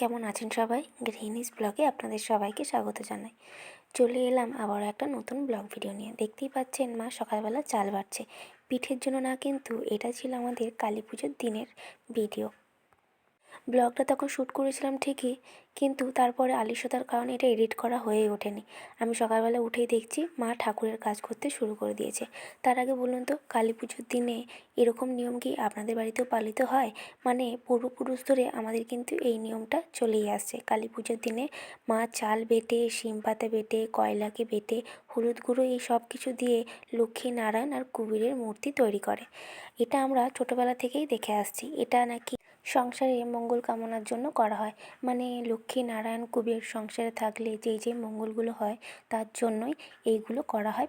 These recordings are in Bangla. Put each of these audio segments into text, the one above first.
কেমন আছেন সবাই? গ্রিনিস ব্লগে আপনাদের সবাইকে স্বাগত জানাই। চলে এলাম আবারও একটা নতুন ব্লগ ভিডিও নিয়ে। দেখতেই পাচ্ছেন মা, সকালবেলা চাল বাড়ছে। পিঠের জন্য না কিন্তু এটা ছিল আমাদের কালী পুজোর দিনের ভিডিও। ব্লগটা তখন শ্যুট করেছিলাম ঠিকই, কিন্তু তারপরে আলিস্যতার কারণে এটা এডিট করা হয়ে ওঠেনি। আমি সকালবেলা উঠেই দেখছি মা ঠাকুরের কাজ করতে শুরু করে দিয়েছে। তার আগে বলুন তো, কালী পুজোর দিনে এরকম নিয়ম কি আপনাদের বাড়িতেও পালিত হয়? মানে পূর্বপুরুষ ধরে আমাদের কিন্তু এই নিয়মটা চলেই আসছে। কালী পুজোর দিনে মা চাল বেটে, শিম পাতা বেটে, কয়লাকে বেটে, হলুদ গুঁড়ো এই সব কিছু দিয়ে লক্ষ্মী নারায়ণ আর কুবেরের মূর্তি তৈরি করে। এটা আমরা ছোটোবেলা থেকেই দেখে আসছি। এটা নাকি সংসারে মঙ্গল কামনার জন্য করা হয়। মানে লক্ষ্মী নারায়ণ কুবের সংসারে থাকলে যেই যে মঙ্গলগুলো হয়, তার জন্যই এইগুলো করা হয়।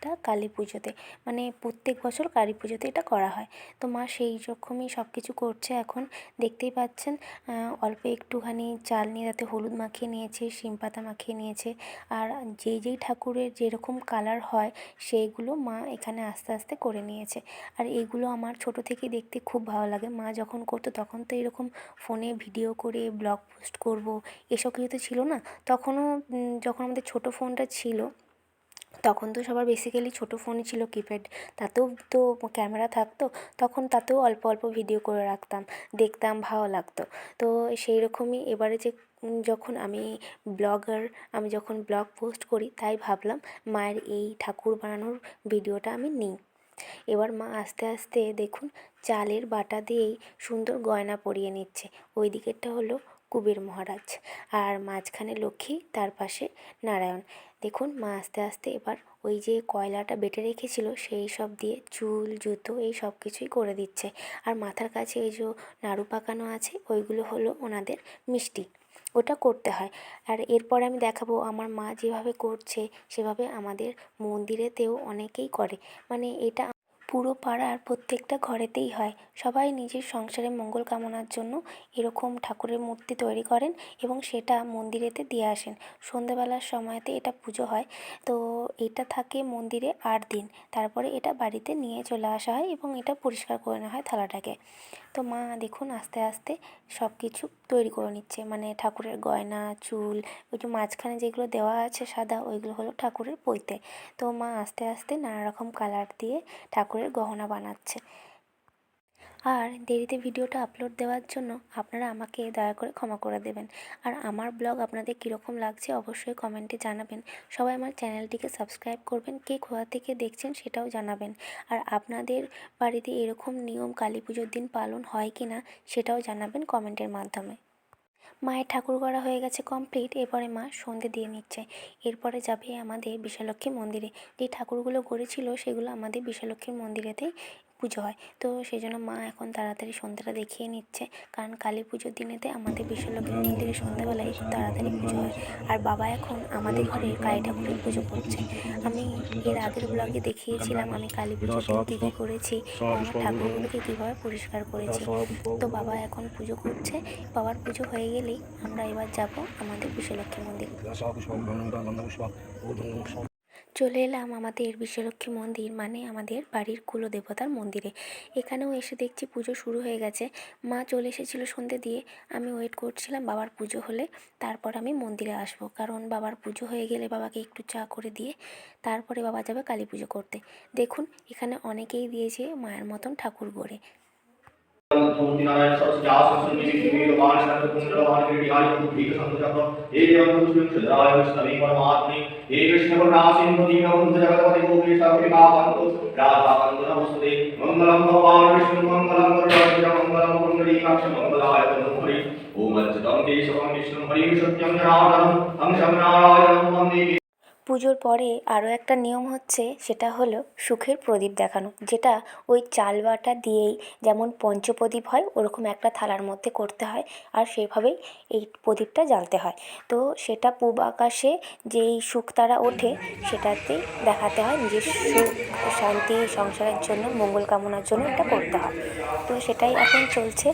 প্রত্যেকটা কালী পুজোতে। মানে প্রত্যেক বছর কালী পুজোতে এটা করা হয়। তো মা সেই রকমই সব কিছু করছে এখন। দেখতেই পাচ্ছেন অল্প একটুখানি চাল নিয়ে তাতে হলুদ মাখিয়ে নিয়েছে, শিম পাতা মাখিয়ে নিয়েছে। আর যেই যেই ঠাকুরের যেরকম কালার হয়, সেইগুলো মা এখানে আস্তে আস্তে করে নিয়েছে। আর এইগুলো আমার ছোটো থেকেই দেখতে খুব ভালো লাগে। মা যখন করতো তখন তো এরকম ফোনে ভিডিও করে, ব্লগ পোস্ট করব, এসব কিছু তো ছিল না। তখনও যখন আমাদের ছোটো ফোনটা ছিল তখন তো সবার বেসিক্যালি ছোটো ফোনই ছিল কিপ্যাড তাতেও তো ক্যামেরা থাকতো, তখন তাতেও অল্প অল্প ভিডিও করে রাখতাম, দেখতাম, ভালো লাগতো। তো সেই রকমই এবারে যে যখন আমি ব্লগার আমি যখন ব্লগ পোস্ট করি, তাই ভাবলাম মায়ের এই ঠাকুর বানানোর ভিডিওটা আমি নিই। এবার মা আস্তে আস্তে দেখুন, চালের বাটা দিয়েই সুন্দর গয়না পরিয়ে নিচ্ছে। ওই দিকেরটা হলো কুবের মহারাজ আর মাঝখানে লক্ষ্মী, তার পাশে নারায়ণ। দেখুন, মা আস্তে আস্তে এবার ওই যে কয়লাটা বেটে রেখেছিল, সেই সব দিয়ে চুল, জুতো, এই সব কিছুই করে দিচ্ছে। আর মাথার কাছে এই যে নাড়ু পাকানো আছে, ওইগুলো হলো ওনাদের মিষ্টি। ওটা করতে হয়। আর এরপরে আমি দেখাবো, আমার মা যেভাবে করছে, সেভাবে আমাদের মন্দিরেতেও অনেকেই করে। মানে এটা পুরো পাড়ার প্রত্যেকটা ঘরেতেই হয়। সবাই নিজের সংসারে মঙ্গল কামনার জন্য এরকম ঠাকুরের মূর্তি তৈরি করেন এবং সেটা মন্দিরেতে দিয়ে আসেন। সন্ধেবেলার সময়তে এটা পুজো হয়। তো এটা থাকে মন্দিরে আট দিন। তারপরে এটা বাড়িতে নিয়ে চলে আসা হয় এবং এটা পরিষ্কার করে নেওয়া হয় থালাটাকে। তো মা দেখুন আস্তে আস্তে সব কিছু তৈরি করে নিচ্ছে। মানে ঠাকুরের গয়না, চুল, ওই যে মাঝখানে যেগুলো দেওয়া আছে সাদা, ওইগুলো হলো ঠাকুরের পৈতে তো মা আস্তে আস্তে নানা রকম কালার দিয়ে ঠাকুরের গহনা বানাচ্ছে। আর দেরিতে ভিডিওটা আপলোড দেওয়ার জন্য আপনারা আমাকে দয়া করে ক্ষমা করে দেবেন। আর আমার ব্লগ আপনাদের কীরকম লাগছে অবশ্যই কমেন্টে জানাবেন। সবাই আমার চ্যানেলটিকে সাবস্ক্রাইব করবেন, কে কোথা থেকে দেখছেন সেটাও জানাবেন। আর আপনাদের বাড়িতে এরকম নিয়ম কালী পুজোর দিন পালন হয় কি না সেটাও জানাবেন কমেন্টের মাধ্যমে। মায়ের ঠাকুর করা হয়ে গেছে কমপ্লিট এরপরে মা সন্ধে দিয়ে নিচ্ছে। এরপরে যাবে আমাদের বিশালক্ষী মন্দিরে। যে ঠাকুরগুলো গড়েছিল সেগুলো আমাদের বিশালক্ষীর মন্দিরেতেই পুজো হয়। তো সেই জন্য মা এখন তাড়াতাড়ি সন্ধ্যাটা দেখিয়ে নিচ্ছে। কারণ কালী পুজোর দিনেতে আমাদের বিশ্বলক্ষ্মী মন্দিরে সন্ধ্যাবেলায় তাড়াতাড়ি পুজো হয়। আর বাবা এখন আমাদের ঘরে কালী ঠাকুরের পুজো করছে। আমি এর আগের ব্লগে দেখিয়েছিলাম, আমি কালী পুজোর দিন কী কী করেছি। আমার ঠাকুরগুলোকে কীভাবে পরিষ্কার করেছি। তো বাবা এখন পুজো করছে। বাবার পুজো হয়ে গেলেই আমরা এবার যাব আমাদের বিশ্বলক্ষ্মী মন্দির। চলে এলাম আমাদের বিশ্বলক্ষ্মী মন্দির মানে আমাদের বাড়ির কুলদেবতার মন্দিরে। এখানেও এসে দেখছি পুজো শুরু হয়ে গেছে। মা চলে এসেছিল সন্ধে দিয়ে। আমি ওয়েট করছিলাম বাবার পুজো হলে। তারপর আমি মন্দিরে আসব। কারণ বাবার পুজো হয়ে গেলে বাবাকে একটু চা করে দিয়ে তারপরে বাবা যাবে কালী পুজো করতে। দেখুন, এখানে অনেকেই দিয়েছে মায়ের মতন ঠাকুর গড়ে। ओम सूर्य नारायण सरस्वती आसन निधि वीर वाण शरण कुंडल वाण क्रीडि आयु भूतिक संतचक्र हे एवं पुष्पिं क्षुद्राय विष्णवे परमात्मने हे कृष्ण प्रकाशिं प्रदीन वंद जगतपति गोपी सर्विका वंदो राधा वंदो नमस्ते मंगलम भगवान विष्णु मंगलम वरुण मंगलम कुंडली काक्ष मंगलाय नमो ओम अच्युतम केशवम विष्णु हरिं सत्यम जनार्दनम हम शरणारायणम वंदे পুজোর পরে আরও একটা নিয়ম হচ্ছে, সেটা হলো সুখের প্রদীপ দেখানো, যেটা ওই চাল বাটা দিয়েই যেমন পঞ্চপ্রদীপ হয়, ওরকম একটা থালার মধ্যে করতে হয় আর সেভাবেই এই প্রদীপটা জ্বালতে হয়। তো সেটা পূব আকাশে যেই শুকতারা ওঠে সেটাতেই দেখাতে হয় নিজের সুখ, শান্তি, সংসারের জন্য, মঙ্গল কামনার জন্য এটা করতে হয়। তো সেটাই এখন চলছে।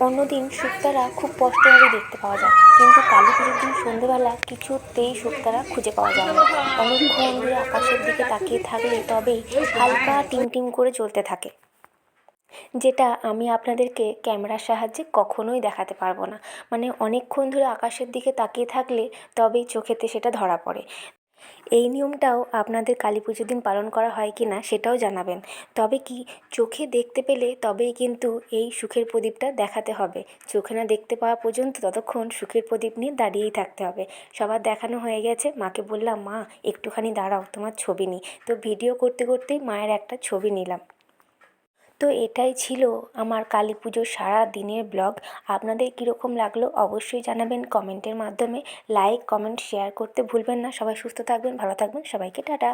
অন্যদিন শুকতারা খুব স্পষ্টভাবে দেখতে পাওয়া যায়। কিন্তু কালী পুজোর দিন সন্ধেবেলা কিছুতেই শুক্তারা খুঁজে পাওয়া যায় না অনেকক্ষণ ধরে আকাশের দিকে তাকিয়ে থাকলে তবেই হালকা টিম টিম করে চলতে থাকে। যেটা আমি আপনাদেরকে ক্যামেরার সাহায্যে কখনোই দেখাতে পারব না। মানে অনেকক্ষণ ধরে আকাশের দিকে তাকিয়ে থাকলে তবেই চোখেতে সেটা ধরা পড়ে। এই নিয়মটাও আপনাদের কালী পুজোর দিন পালন করা হয় কি না সেটাও জানাবেন। তবে কি চোখে দেখতে পেলে তবেই কিন্তু এই সুখের প্রদীপটা দেখাতে হবে। চোখে না দেখতে পাওয়া পর্যন্ত ততক্ষণ সুখের প্রদীপ নিয়ে দাঁড়িয়েই থাকতে হবে। সবার দেখানো হয়ে গেছে, মাকে বললাম, মা, একটুখানি দাঁড়াও, তোমার ছবি নিই। তো ভিডিও করতে করতেই মায়ের একটা ছবি নিলাম। তো এটাই ছিল আমার কালী পুজোর সারা দিনের ব্লগ। আপনাদের কীরকম লাগল অবশ্যই জানাবেন কমেন্টের মাধ্যমে। লাইক কমেন্ট শেয়ার করতে ভুলবেন না। সবাই সুস্থ থাকবেন, ভালো থাকবেন। সবাইকে টাটা।